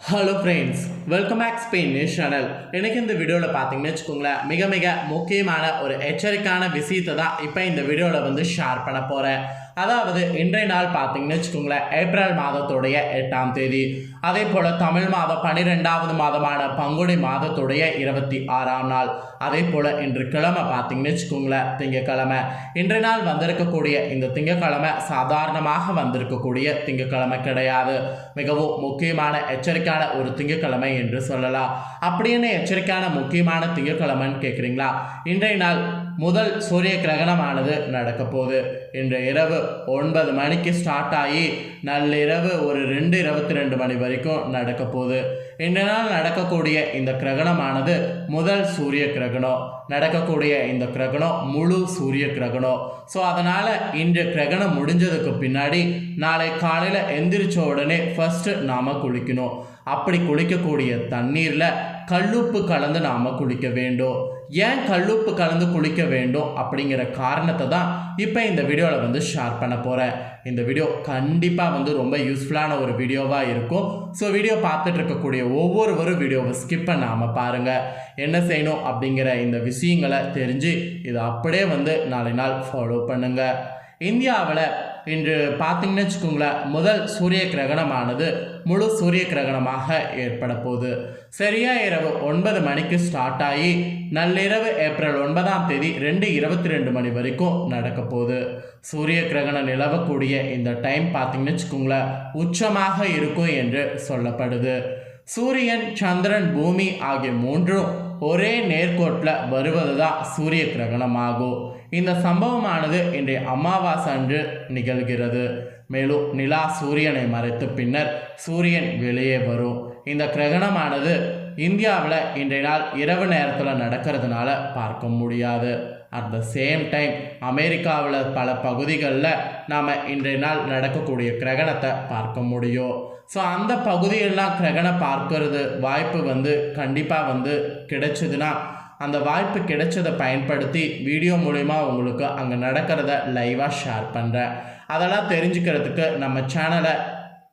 Hello friends welcome back Spain news channel எனக்கு இந்த வீடியோவில் பார்த்தீங்கன்னு வச்சுக்கோங்களேன் மிக மிக முக்கியமான ஒரு எச்சரிக்கையான விஷயத்தை தான் இப்போ இந்த வீடியோவில் வந்து ஷேர் பண்ண போகிறேன் அதாவது இன்றைய நாள் பார்த்தீங்கன்னு வச்சுக்கோங்களேன் ஏப்ரல் மாதத்துடைய எட்டாம் தேதி. அதே போல் தமிழ் மாதம் பன்னிரெண்டாவது மாதமான பங்குனி மாதத்துடைய இருபத்தி ஆறாம் நாள். அதே போல் இன்று கிழமை பார்த்தீங்கன்னு வச்சுக்கோங்களேன் திங்கக்கிழமை. இன்றைய நாள் வந்திருக்கக்கூடிய இந்த திங்கக்கிழமை சாதாரணமாக வந்திருக்கக்கூடிய திங்கக்கிழமை கிடையாது. மிகவும் முக்கியமான எச்சரிக்கையான ஒரு திங்கக்கிழமை என்று சொல்லலாம். அப்படின்னு எச்சரிக்கையான முக்கியமான திங்கக்கிழமைன்னு கேட்குறீங்களா இன்றைய நாள் முதல் சூரிய கிரகணமானது நடக்க போகுது இன்று இரவு ஒன்பது மணிக்கு ஸ்டார்ட் ஆகி நள்ளிரவு ஒரு ரெண்டு இருபத்தி ரெண்டு மணி வரைக்கும் நடக்க போகுது இன்றைய நாள் நடக்கக்கூடிய இந்த கிரகணமானது முதல் சூரிய கிரகணம். நடக்கக்கூடிய இந்த கிரகணம் முழு சூரிய கிரகணம். ஸோ அதனால் இன்று கிரகணம் முடிஞ்சதுக்கு பின்னாடி நாளை காலையில் எந்திரிச்ச உடனே ஃபஸ்ட்டு நாம் குளிக்கணும். அப்படி குளிக்கக்கூடிய தண்ணீரில் கல்லுப்பு கலந்து நாம் குளிக்க வேண்டும். ஏன் கல்லுப்பு கலந்து குளிக்க வேண்டும் அப்படிங்கிற காரணத்தை தான் இப்போ இந்த வீடியோவில் வந்து ஷேர் பண்ண போகிறேன் இந்த வீடியோ கண்டிப்பாக வந்து ரொம்ப யூஸ்ஃபுல்லான ஒரு வீடியோவாக இருக்கும். ஸோ வீடியோ பார்த்துட்டு இருக்கக்கூடிய ஒவ்வொருவரும் வீடியோவை ஸ்கிப் பண்ணாமல் பாருங்கள் என்ன செய்யணும் அப்படிங்கிற இந்த விஷயங்களை தெரிஞ்சு இதை அப்படியே வந்து நாளை நாள் ஃபாலோ பண்ணுங்கள் இந்தியாவில் இன்று பார்த்தீங்கன்னு வச்சுக்கோங்களேன் முதல் சூரிய கிரகணமானது முழு சூரிய கிரகணமாக ஏற்பட போகுது. சரியா இரவு ஒன்பது மணிக்கு ஸ்டார்ட் ஆகி நள்ளிரவு ஏப்ரல் ஒன்பதாம் தேதி ரெண்டு இருபத்தி ரெண்டு மணி வரைக்கும் நடக்க போகுது. சூரிய கிரகணம் நிலவக்கூடிய இந்த டைம் பார்த்தீங்கன்னு வச்சுக்கோங்களேன் உச்சமாக இருக்கும் என்று சொல்லப்படுது. சூரியன் சந்திரன் பூமி ஆகிய மூன்றும் ஒரே நேர்கோட்டில் வருவது தான் சூரிய கிரகணம் ஆகும் இந்த சம்பவமானது இன்றைய அமாவாசை அன்று நிகழ்கிறது. மேலும் நிலா சூரியனை மறைத்து பின்னர் சூரியன் வெளியே வரும். இந்த கிரகணமானது இந்தியாவில் இன்றைய நாள் இரவு நேரத்தில் நடக்கிறதுனால பார்க்க முடியாது. அட் த சேம் டைம் அமெரிக்காவில் பல பகுதிகளில் நாம் இன்றைய நாள் நடக்கக்கூடிய கிரகணத்தை பார்க்க முடியும். ஸோ அந்த பகுதியெல்லாம் கிரகணம் பார்க்கறது வாய்ப்பு வந்து கண்டிப்பாக வந்து கிடைச்சதுன்னா அந்த வாய்ப்பு கிடைச்சதை பயன்படுத்தி வீடியோ மூலிமா உங்களுக்கு அங்கே நடக்கிறத லைவாக ஷேர் பண்ணுறேன் அதெல்லாம் தெரிஞ்சுக்கிறதுக்கு நம்ம சேனலை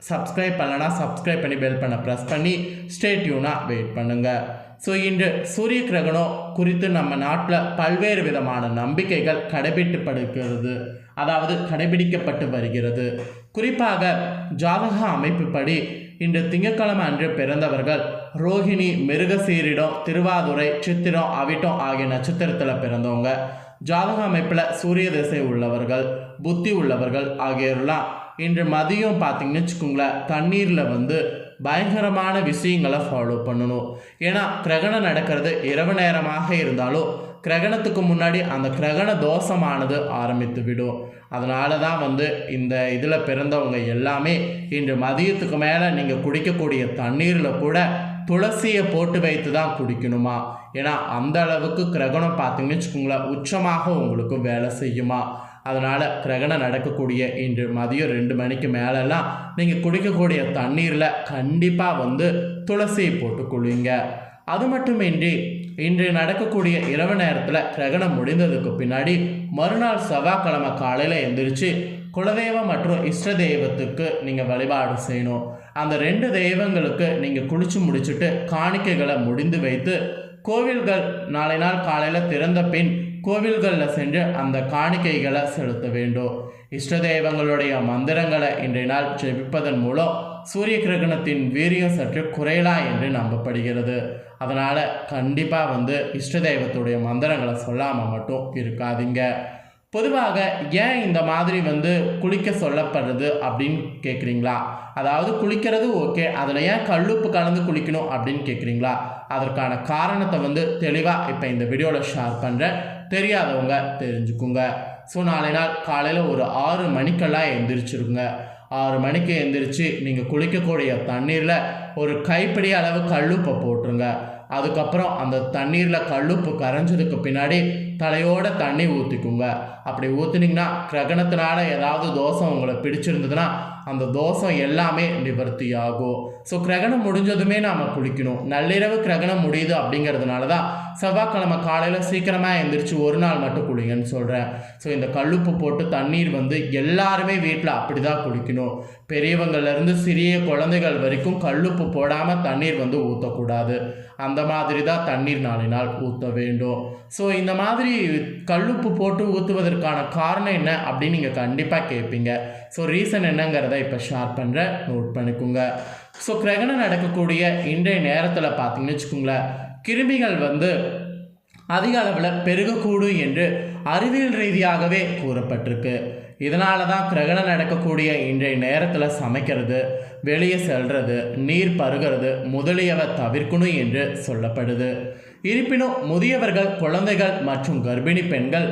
சப்ஸ்கிரைப் பண்ணலனா சப்ஸ்கிரைப் பண்ணி பெல் பண்ண ப்ரெஸ் பண்ணி ஸ்டேட்யூனாக வெயிட் பண்ணுங்கள் ஸோ இன்று சூரிய கிரகணம் குறித்து நம்ம நாட்டில் பல்வேறு விதமான நம்பிக்கைகள் கடைபிடிக்கப்படுகிறது. அதாவது கடைபிடிக்கப்பட்டு வருகிறது. குறிப்பாக ஜாதக அமைப்புப்படி இன்று திங்கட்கிழமை அன்று பிறந்தவர்கள். ரோஹிணி மிருகசீரிடம் திருவாதுரை சித்திரம் அவிட்டம் ஆகிய நட்சத்திரத்தில் பிறந்தவங்க. ஜாதக அமைப்பில் சூரிய திசை உள்ளவர்கள் புத்தி உள்ளவர்கள் ஆகியோரெல்லாம் இன்று மதியம் பார்த்தீங்கன்னு வச்சுக்கோங்களேன் தண்ணீரில் வந்து பயங்கரமான விஷயங்களை ஃபாலோ பண்ணணும். ஏன்னா கிரகணம் நடக்கிறது இரவு நேரமாக இருந்தாலும் கிரகணத்துக்கு முன்னாடி அந்த கிரகண தோஷமானது ஆரம்பித்து விடும். அதனால தான் வந்து இந்த இதில் பிறந்தவங்க எல்லாமே இன்று மதியத்துக்கு மேலே நீங்கள் குடிக்கக்கூடிய தண்ணீரில் கூட துளசியை போட்டு வைத்து தான் குடிக்கணுமா? ஏன்னா அந்த அளவுக்கு கிரகணம் பார்த்தீங்கன்னு வச்சுக்கோங்களேன் உச்சமாக உங்களுக்கு வேலை செய்யுமா? அதனால் கிரகணம் நடக்கக்கூடிய இன்று மதியம் ரெண்டு மணிக்கு மேலெல்லாம் நீங்கள் குடிக்கக்கூடிய தண்ணீரில் கண்டிப்பாக வந்து துளசியை போட்டு குளிங்க அது மட்டுமின்றி இன்று நடக்கக்கூடிய இரவு நேரத்தில் கிரகணம் முடிந்ததுக்கு பின்னாடி மறுநாள் செவ்வாய்க்கிழமை காலையில் எழுந்திரிச்சு குலதெய்வம் மற்றும் இஷ்ட தெய்வத்துக்கு நீங்கள் வழிபாடு செய்யணும். அந்த ரெண்டு தெய்வங்களுக்கு நீங்கள் குளிச்சு முடிச்சுட்டு காணிக்கைகளை முடிந்து வைத்து கோவில்கள் நாளை நாள் காலையில் திறந்த பின் கோவில்களில் சென்று அந்த காணிக்கைகளை செலுத்த வேண்டும். இஷ்ட தெய்வங்களுடைய மந்திரங்களை இன்றைய நாள் ஜெபிப்பதன் மூலம் சூரிய கிரகணத்தின் வீரியம் சற்று குறையலாம் என்று நம்பப்படுகிறது. அதனால் கண்டிப்பாக வந்து இஷ்ட தெய்வத்துடைய மந்திரங்களை சொல்லாமல் மட்டும் இருக்காதீங்க. பொதுவாக ஏன் இந்த மாதிரி வந்து குளிக்க சொல்லப்படுறது அப்படின்னு கேட்குறீங்களா அதாவது குளிக்கிறது ஓகே அதில் ஏன் கல்லுப்பு கலந்து குளிக்கணும் அப்படின்னு கேட்குறீங்களா அதற்கான காரணத்தை வந்து தெளிவாக இப்போ இந்த வீடியோவில் ஷேர் பண்ணுறேன் தெரியாதவங்க தெரிஞ்சுக்குங்க. ஸோ நாளை நாள் காலையில் ஒரு ஆறு மணிக்கெல்லாம் எந்திரிச்சிருங்க. ஆறு மணிக்கு எந்திரிச்சு நீங்கள் குளிக்கக்கூடிய தண்ணீரில் ஒரு கைப்பிடி அளவு கல்லுப்பை போட்டுருங்க. அதுக்கப்புறம் அந்த தண்ணீரில் கல்லுப்பு கரைஞ்சதுக்கு பின்னாடி தலையோட தண்ணி ஊற்றிக்குங்க அப்படி ஊற்றுனீங்கன்னா கிரகணத்தினால ஏதாவது தோஷம் உங்களை பிடிச்சிருந்ததுன்னா அந்த தோஷம் எல்லாமே நிவர்த்தி ஆகும் ஸோ கிரகணம் முடிஞ்சதுமே நாம் குளிக்கணும். நள்ளிரவு கிரகணம் முடியுது அப்படிங்கிறதுனால தான் செவ்வாய்க்கிழமை காலையில் சீக்கிரமாக எழுந்திரிச்சு ஒரு நாள் மட்டும் குளிங்கன்னு சொல்கிறேன் ஸோ இந்த கல்லுப்பு போட்டு தண்ணீர் வந்து எல்லாருமே வீட்டில் அப்படி தான் குளிக்கணும். பெரியவங்கள்லேருந்து சிறிய குழந்தைகள் வரைக்கும் கல்லுப்பு போடாமல் தண்ணீர் வந்து ஊற்றக்கூடாது அந்த மாதிரி தான் தண்ணீர் நாளினால் ஊற்ற வேண்டும். ஸோ இந்த மாதிரி கல்லுப்பு போட்டு ஊற்றுவதற்கான காரணம் என்ன அப்படின்னு நீங்கள் கண்டிப்பாக கேட்பீங்க ஸோ ரீசன் என்னங்கிறத இப்போ ஷேர் பண்ணுறேன் நோட் பண்ணிக்கோங்க. ஸோ கிரகணம் நடக்கக்கூடிய இன்றைய நேரத்தில் பார்த்தீங்கன்னு வச்சுக்கோங்களேன். கிருமிகள் வந்து அதிக அளவில் பெருகக்கூடும் என்று அறிவியல் ரீதியாகவே கூறப்பட்டிருக்கு. இதனால தான் கிரகணம் நடக்கக்கூடிய இன்றைய நேரத்தில் சமைக்கிறது வெளியே செல்றது நீர் பருகிறது முதலியவை தவிர்க்கணும் என்று சொல்லப்படுது. இருப்பினும் முதியவர்கள் குழந்தைகள் மற்றும் கர்ப்பிணி பெண்கள்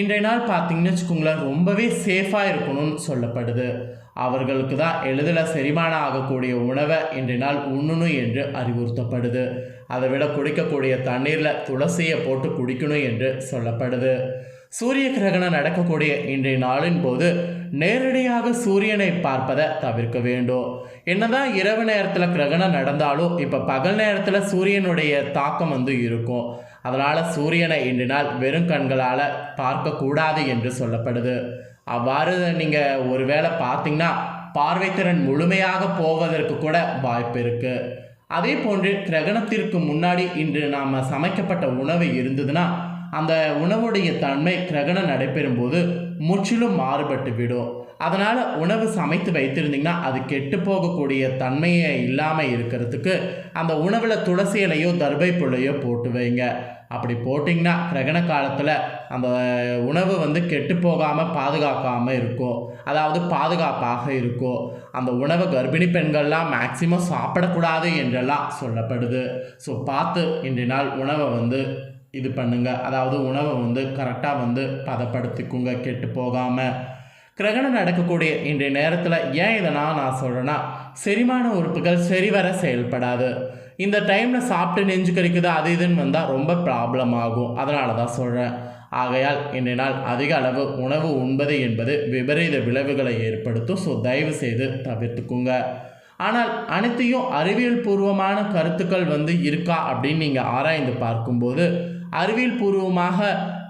இன்றைய நாள் பார்த்தீங்கன்னு வச்சுக்கோங்களேன் ரொம்பவே சேஃபாக இருக்கணும்னு சொல்லப்படுது. அவர்களுக்கு தான் எளிதில் செரிமானம் ஆகக்கூடிய உணவை இன்றைய நாள் உண்ணணும் என்று அறிவுறுத்தப்படுது. அதை விட குடிக்கக்கூடிய தண்ணீரில் துளசியை போட்டு குடிக்கணும் என்று சொல்லப்படுது. சூரிய கிரகணம் நடக்கக்கூடிய இன்றைய நாளின் போது நேரடியாக சூரியனை பார்ப்பதை தவிர்க்க வேண்டும். என்னதான் இரவு நேரத்தில் கிரகணம் நடந்தாலும் இப்போ பகல் நேரத்தில் சூரியனுடைய தாக்கம் வந்து இருக்கும். அதனால் சூரியனை இன்று நாள் வெறும் கண்களால் பார்க்கக்கூடாது என்று சொல்லப்படுது. அவ்வாறு நீங்கள் ஒருவேளை பார்த்தீங்கன்னா பார்வைத்திறன் முழுமையாக போவதற்கு கூட வாய்ப்பு இருக்குது அதே போன்று கிரகணத்திற்கு முன்னாடி இன்று நாம் சமைக்கப்பட்ட உணவு இருந்ததுன்னா அந்த உணவுடைய தன்மை கிரகணம் நடைபெறும்போது முற்றிலும் மாறுபட்டு விடும். அதனால் உணவு சமைத்து வைத்திருந்தீங்கன்னா அது கெட்டு போகக்கூடிய தன்மையை இல்லாமல் இருக்கிறதுக்கு அந்த உணவில் துளசி இலையோ தர்பை புள்ளையோ போட்டு வைங்க. அப்படி போட்டிங்கன்னா கிரகண காலத்தில் அந்த உணவு வந்து கெட்டு போகாமல் பாதுகாக்காமல் இருக்கும். அதாவது பாதுகாப்பாக இருக்கும். அந்த உணவை கர்ப்பிணி பெண்கள்லாம் மேக்சிமம் சாப்பிடக்கூடாது என்றெல்லாம் சொல்லப்படுது. ஸோ பார்த்து இன்றைய நாள் உணவை வந்து இது பண்ணுங்கள் அதாவது உணவை வந்து கரெக்டாக வந்து பதப்படுத்திக்குங்க கெட்டு போகாமல் கிரகணம் நடக்கக்கூடிய இன்றைய நேரத்தில் ஏன் இதை நான் நான் சொல்கிறேன்னா செரிமான உறுப்புகள் சரிவர செயல்படாது. இந்த டைமில் சாப்பிட்டு நெஞ்சு கறிக்குது அது இதுன்னு வந்தால் ரொம்ப ப்ராப்ளம் ஆகும். அதனால தான் சொல்கிறேன் ஆகையால் இன்றைய நாள் அதிக அளவு உணவு உண்பது என்பது விபரீத விளைவுகளை ஏற்படுத்தும். ஸோ தயவு செய்து தவிர்த்துக்குங்க. ஆனால் அனைத்தையும் அறிவியல் பூர்வமான கருத்துக்கள் வந்து இருக்கா அப்படின்னு நீங்கள் ஆராய்ந்து பார்க்கும்போது அறிவியல் பூர்வமாக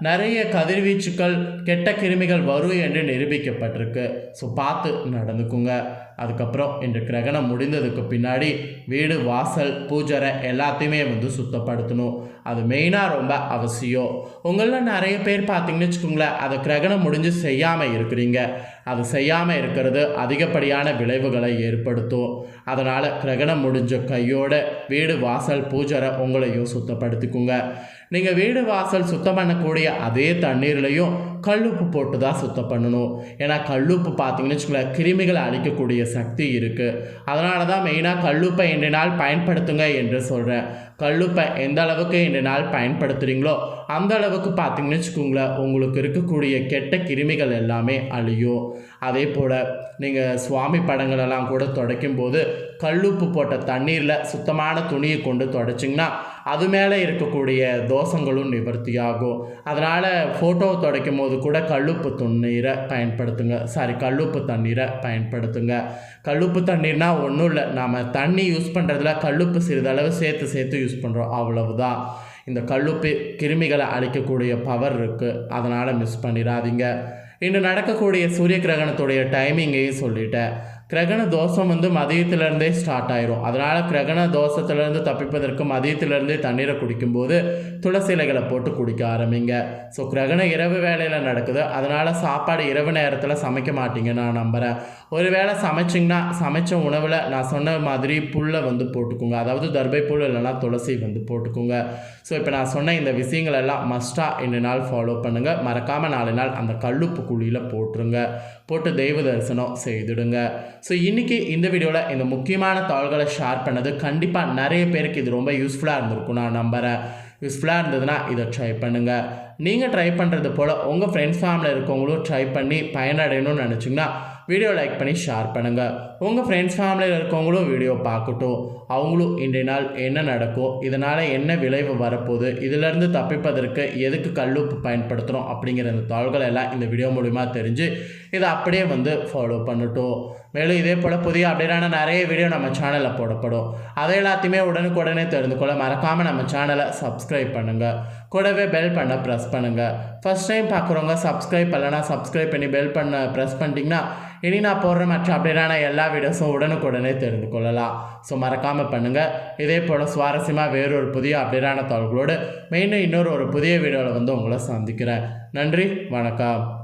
நிறைய கதிர்வீச்சுக்கள் கெட்ட கிருமிகள் வரும் என்று நிரூபிக்கப்பட்டிருக்கு. ஸோ பார்த்து நடந்துக்குங்க. அதுக்கப்புறம் இந்த கிரகணம் முடிந்ததுக்கு பின்னாடி வீடு வாசல் பூஜரை எல்லாத்தையுமே வந்து சுத்தப்படுத்தணும். அது மெயினாக ரொம்ப அவசியம். உங்களில் நிறைய பேர் பார்த்தீங்கன்னு வச்சுக்கோங்களேன் அதை கிரகணம் முடிஞ்சு செய்யாமல் இருக்கிறீங்க. அது செய்யாமல் இருக்கிறது அதிகப்படியான விளைவுகளை ஏற்படுத்தும். அதனால் கிரகணம் முடிஞ்ச கையோட வீடு வாசல் பூஜரை உங்களையும் சுத்தப்படுத்திக்குங்க. நீங்கள் வீடு வாசல் சுத்தம் பண்ணக்கூடிய அதே தண்ணீர்லையும் கல்லுப்பு போட்டு தான் சுத்தம் பண்ணணும். ஏன்னா கல்லுப்பு பார்த்தீங்கன்னு வச்சுக்கோங்களேன் கிருமிகளை அழிக்கக்கூடிய சக்தி இருக்குது அதனால தான் மெயினாக கல்லுப்பை இன்று நாள் பயன்படுத்துங்க என்று சொல்கிறேன் கல்லுப்பை எந்த அளவுக்கு இன்று நாள் பயன்படுத்துகிறீங்களோ அந்த அளவுக்கு பார்த்தீங்கன்னு வச்சுக்கோங்களேன் உங்களுக்கு இருக்கக்கூடிய கெட்ட கிருமிகள் எல்லாமே அழியும். அதே போல் நீங்கள் சுவாமி படங்களெல்லாம் கூட துடைக்கும் போது கல்லுப்பு போட்ட தண்ணீரில் சுத்தமான துணியை கொண்டு துடைச்சிங்கன்னா அது மேலே இருக்கக்கூடிய தோஷங்களும் நிவர்த்தியாகும். அதனால் ஃபோட்டோ துடைக்கும் போது கூட கல்லுப்பு தண்ணீரை பயன்படுத்துங்க. சாரி கல்லுப்பு தண்ணீரை பயன்படுத்துங்க. கல்லுப்பு தண்ணீர்னால் ஒன்றும் இல்லை. நாம் தண்ணி யூஸ் பண்ணுறதுல கல்லுப்பு சிறிதளவு சேர்த்து சேர்த்து யூஸ் பண்ணுறோம் அவ்வளவுதான். இந்த கல்லுப்பு கிருமிகளை அழிக்கக்கூடிய பவர் இருக்குது அதனால் மிஸ் பண்ணிடாதீங்க. இன்று நடக்கக்கூடிய சூரிய கிரகணத்துடைய டைமிங்கையும் சொல்லிட்டேன். கிரகண தோஷம் வந்து மதியத்திலேருந்தே ஸ்டார்ட் ஆயிரும். அதனால் கிரகண தோஷத்துலேருந்து தப்பிப்பதற்கு மதியத்திலேருந்தே தண்ணீரை குடிக்கும்போது துளசி இலைகளை போட்டு குடிக்க ஆரம்பிங்க. ஸோ கிரகணம் இரவு வேலையில் நடக்குது. அதனால் சாப்பாடு இரவு நேரத்தில் சமைக்க மாட்டீங்க நான் நம்புகிறேன் ஒருவேளை சமைச்சிங்கன்னா சமைச்ச உணவில் நான் சொன்ன மாதிரி புல்லை வந்து போட்டுக்கோங்க. அதாவது தர்பை புல் இல்லைனா துளசி வந்து போட்டுக்கோங்க. ஸோ இப்போ நான் சொன்ன இந்த விஷயங்கள் எல்லாம் மஸ்ட்டாக இன்னும் நாள் ஃபாலோ பண்ணுங்கள் மறக்காமல் நாலு நாள் அந்த கல்லுப்பு குழியில் போட்டுருங்க. போட்டு தெய்வ தரிசனம் செய்துடுங்க. ஸோ இன்றைக்கி இந்த வீடியோவில் இந்த முக்கியமான தாள்களை ஷேர் பண்ணது கண்டிப்பாக நிறைய பேருக்கு இது ரொம்ப யூஸ்ஃபுல்லாக இருந்திருக்கும் நான் நம்புகிறேன் யூஸ்ஃபுல்லாக இருந்ததுன்னா இதை ட்ரை பண்ணுங்கள் நீங்கள் ட்ரை பண்ணுறது போல் உங்கள் ஃப்ரெண்ட்ஸ் ஃபேமிலியில் இருக்கவங்களும் ட்ரை பண்ணி பயனடையணும்னு நினச்சிங்கன்னா வீடியோ லைக் பண்ணி ஷேர் பண்ணுங்கள் உங்கள் ஃப்ரெண்ட்ஸ் ஃபேமிலியில் இருக்கவங்களும் வீடியோ பார்க்கட்டும். அவங்களும் இன்றைய நாள் என்ன நடக்கும் இதனால் என்ன விளைவு வரப்போகுது இதிலேருந்து தப்பிப்பதற்கு எதுக்கு கல்லூப்பு பயன்படுத்துகிறோம் அப்படிங்கிற இந்த தகவல்கள் எல்லாம் இந்த வீடியோ மூலிமா தெரிஞ்சு இதை அப்படியே வந்து ஃபாலோ பண்ணட்டும். மேலும் இதே போல் புதிய அப்டேட்டான நிறைய வீடியோ நம்ம சேனலில் போடப்படும். அதை எல்லாத்தையுமே உடனுக்குடனே தெரிந்து கொள்ள மறக்காமல் நம்ம சேனலை சப்ஸ்கிரைப் பண்ணுங்கள் கூடவே பெல் பண்ண ப்ரெஸ் பண்ணுங்கள் ஃபஸ்ட் டைம் பார்க்குறவங்க சப்ஸ்கிரைப் பண்ணலைன்னா சப்ஸ்கிரைப் பண்ணி பெல் பண்ண ப்ரெஸ் பண்ணிட்டீங்கன்னா இனி நான் போடுற மற்ற அப்டேட்டான எல்லா வீடியோஸும் உடனுக்குடனே தெரிந்து கொள்ளலாம். ஸோ மறக்காமல் பண்ணுங்கள் இதே போல் சுவாரஸ்யமாக வேறொரு புதிய அப்டேட்டான தகவல்களோடு மெயினாக இன்னொரு ஒரு புதிய வீடியோவில் வந்து உங்களை சந்திக்கிறேன். நன்றி வணக்கம்.